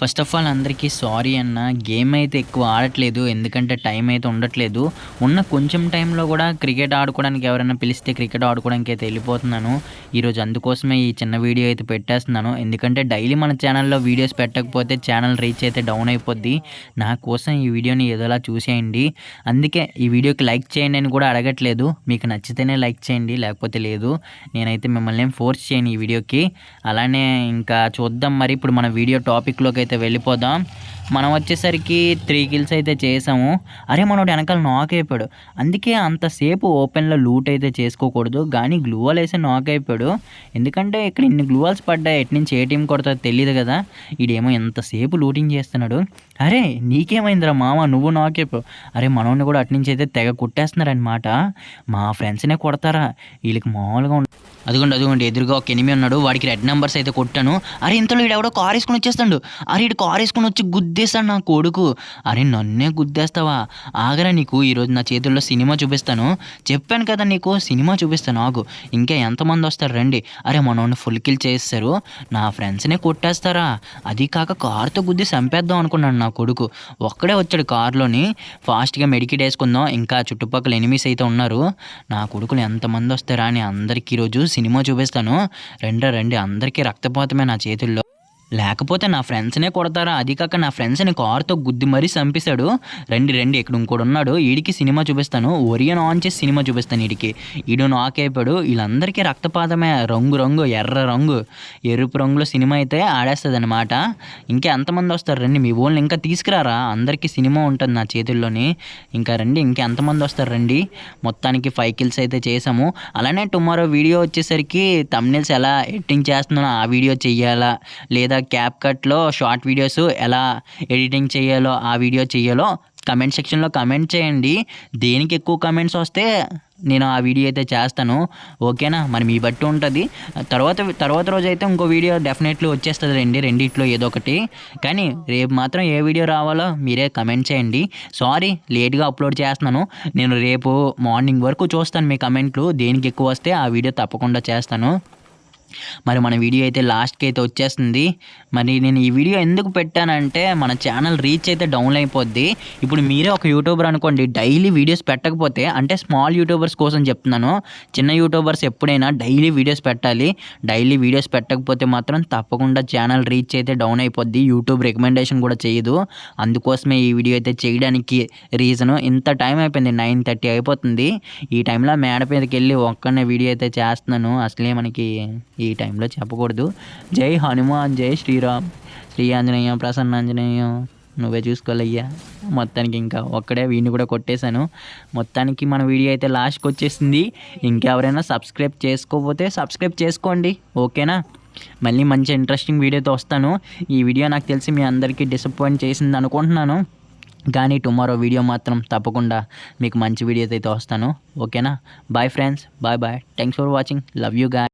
First of all అందరికీ sorry అన్న. Game అయితే ఎక్కువ ఆడట్లేదు. ఎందుకంటే టైం అయితే ఉండట్లేదు. ఉన్న కొంచెం టైంలో కూడా క్రికెట్ ఆడుకోవడానికి ఎవరైనా పిలిస్తే క్రికెట్ ఆడుకోవడానికి అయితే వెళ్ళిపోతున్నాను. ఈరోజు అందుకోసమే ఈ చిన్న వీడియో అయితే పెట్టేస్తున్నాను. ఎందుకంటే డైలీ మన ఛానల్లో వీడియోస్ పెట్టకపోతే ఛానల్ రీచ్ అయితే డౌన్ అయిపోద్ది. నా కోసం ఈ వీడియోని ఏదోలా చూసేయండి. అందుకే ఈ వీడియోకి లైక్ చేయండి అని కూడా అడగట్లేదు. మీకు నచ్చితేనే లైక్ చేయండి లేకపోతే లేదు. నేనైతే మిమ్మల్ని ఏం ఫోర్స్ చేయను ఈ వీడియోకి అలానే ఇంకా చూద్దాం. మరి ఇప్పుడు మన వీడియో టాపిక్లోకి అయితే వెళ్ళిపోదాం. మనం వచ్చేసరికి త్రీ కిల్స్ అయితే చేసాము. అరే మనోడు వెనకాల నాక్ అయిపోయాడు. అందుకే అంతసేపు ఓపెన్లో లూట్ అయితే చేసుకోకూడదు. కానీ గ్లూవాల్ వేసి నాక్ అయిపోయాడు. ఎందుకంటే ఇక్కడ ఇన్ని గ్లూవాల్స్ పడ్డాయి. ఎటు నుంచి ఏ టీం కొడతాదో తెలియదు కదా. ఇడేమో ఎంతసేపు లూటింగ్ చేస్తున్నాడు. అరే నీకేమైందిరా మామ? నువ్వు నాక్ అయిపోయావు. అరే మనోడిని కూడా అటు నుంచి అయితే తెగ కుట్టేస్తున్నారనమాట మా ఫ్రెండ్స్నే కొడతారా? వీళ్ళకి మామూలుగా అదిగోండి అదిగోండి ఎదురుగా ఒక ఎనిమి ఉన్నాడు. వాడికి రెడ్ నెంబర్స్ అయితే కొట్టాను. అరే ఇంతలో వీడు ఎవడో కార్ వేసుకొని వచ్చేస్తాడు. అరే ఇటు కార్ వేసుకొని వచ్చి గుద్దేస్తాడు నా కొడుకు. అరే నన్నే గుద్దేస్తావా? ఆగరా నీకు ఈరోజు నా చేతుల్లో సినిమా చూపిస్తాను. చెప్పాను కదా నీకు సినిమా చూపిస్తాను ఆగు. ఇంకా ఎంతమంది వస్తారు రండి. అరే మనోడిని ఫుల్ కిల్ చేస్తారు నా ఫ్రెండ్స్నే కొట్టేస్తారా? అది కాక కార్తో గుద్ది చంపేద్దాం అనుకున్నాడు నా కొడుకు. ఒక్కడే వచ్చాడు కారులోని. ఫాస్ట్గా మెడికిట్ వేసుకుందాం. ఇంకా చుట్టుపక్కల ఎనిమిస్ అయితే ఉన్నారు. నా కొడుకులు ఎంతమంది వస్తారా అని అందరికీ ఈరోజు సినిమా చూపిస్తాను. రెండో రండి. అందరికీ రక్తపాతమే నా చేతుల్లో. లేకపోతే నా ఫ్రెండ్స్నే కొడతారా? అది కాక నా ఫ్రెండ్స్ని కారుతో గుద్ది మరీ చంపేశాడు. రండి రండి ఇక్కడ ఇంకోడు ఉన్నాడు వీడికి సినిమా చూపిస్తాను. ఒరియన్ ఆన్ చేసి సినిమా చూపిస్తాను వీడికి ఈడు నాక్ అయిపోయాడు వీళ్ళందరికీ రక్తపాతమే. రంగు రంగు ఎర్ర రంగు. ఎరుపు రంగులో సినిమా అయితే ఆడేస్తుంది అనమాట ఇంకా ఎంతమంది వస్తారు? రండి మీ ఓన్లు ఇంకా తీసుకురారా? అందరికీ సినిమా ఉంటుంది నా చేతుల్లోని. ఇంకా రండి ఇంకా ఎంతమంది వస్తారు? రండి. మొత్తానికి ఫైవ్ కిల్స్ అయితే చేసాము అలానే టుమారో వీడియో వచ్చేసరికి తమ్నెల్స్ ఎలా ఎడిటింగ్ చేస్తున్నానో ఆ వీడియో చెయ్యాలా? లేదా క్యాప్ కట్లో షార్ట్ వీడియోస్ ఎలా ఎడిటింగ్ చేయాలో ఆ వీడియో చేయాలో కమెంట్ సెక్షన్లో కమెంట్ చేయండి. దేనికి ఎక్కువ కమెంట్స్ వస్తే నేను ఆ వీడియో అయితే చేస్తాను. ఓకేనా? మరి మీ బట్టి ఉంటుంది. తర్వాత తర్వాత రోజు అయితే ఇంకో వీడియో డెఫినెట్లీ వచ్చేస్తుంది రండి. రెండిట్లో ఏదో ఒకటి. కానీ రేపు మాత్రం ఏ వీడియో రావాలో మీరే కమెంట్ చేయండి. సారీ లేట్గా అప్లోడ్ చేస్తున్నాను. నేను రేపు మార్నింగ్ వరకు చూస్తాను మీ కమెంట్లు. దేనికి ఎక్కువ వస్తే ఆ వీడియో తప్పకుండా చేస్తాను. మరి మన వీడియో అయితే లాస్ట్కి అయితే వచ్చేస్తుంది. మరి నేను ఈ వీడియో ఎందుకు పెట్టానంటే మన ఛానల్ రీచ్ అయితే డౌన్ అయిపోద్ది. ఇప్పుడు మీరే ఒక యూట్యూబర్ అనుకోండి డైలీ వీడియోస్ పెట్టకపోతే అంటే స్మాల్ యూట్యూబర్స్ కోసం చెప్తున్నాను. చిన్న యూట్యూబర్స్ ఎప్పుడైనా డైలీ వీడియోస్ పెట్టాలి. డైలీ వీడియోస్ పెట్టకపోతే మాత్రం తప్పకుండా ఛానల్ రీచ్ అయితే డౌన్ అయిపోద్ది. యూట్యూబ్ రికమెండేషన్ కూడా చేయదు. అందుకోసమే ఈ వీడియో అయితే చేయడానికి రీజను ఇంత టైం అయిపోయింది నైన్ థర్టీ అయిపోతుంది. ఈ టైంలో మేడ మీదకి వెళ్ళి ఒక్కనే వీడియో అయితే చేస్తున్నాను. అసలే మనకి ఈ టైంలో చెప్పకూడదు. జై హనుమాన్ జై శ్రీరామ్. శ్రీ ఆంజనేయం ప్రసన్నంజనేయం నువ్వే చూసుకోవాలయ్యా. మొత్తానికి ఇంకా ఒక్కడే వీడిని కూడా కొట్టేశాను. మొత్తానికి మన వీడియో అయితే లాస్ట్కి వచ్చేసింది. ఇంకెవరైనా సబ్స్క్రైబ్ చేసుకోకపోతే సబ్స్క్రైబ్ చేసుకోండి. ఓకేనా? మళ్ళీ మంచి ఇంట్రెస్టింగ్ వీడియోతో వస్తాను. ఈ వీడియో నాకు తెలిసి మీ అందరికీ డిసప్పాయింట్ చేసింది అనుకుంటున్నాను. కానీ టుమారో వీడియో మాత్రం తప్పకుండా మీకు మంచి వీడియోతో అయితే వస్తాను. ఓకేనా? Bye friends bye bye thanks for watching love you guy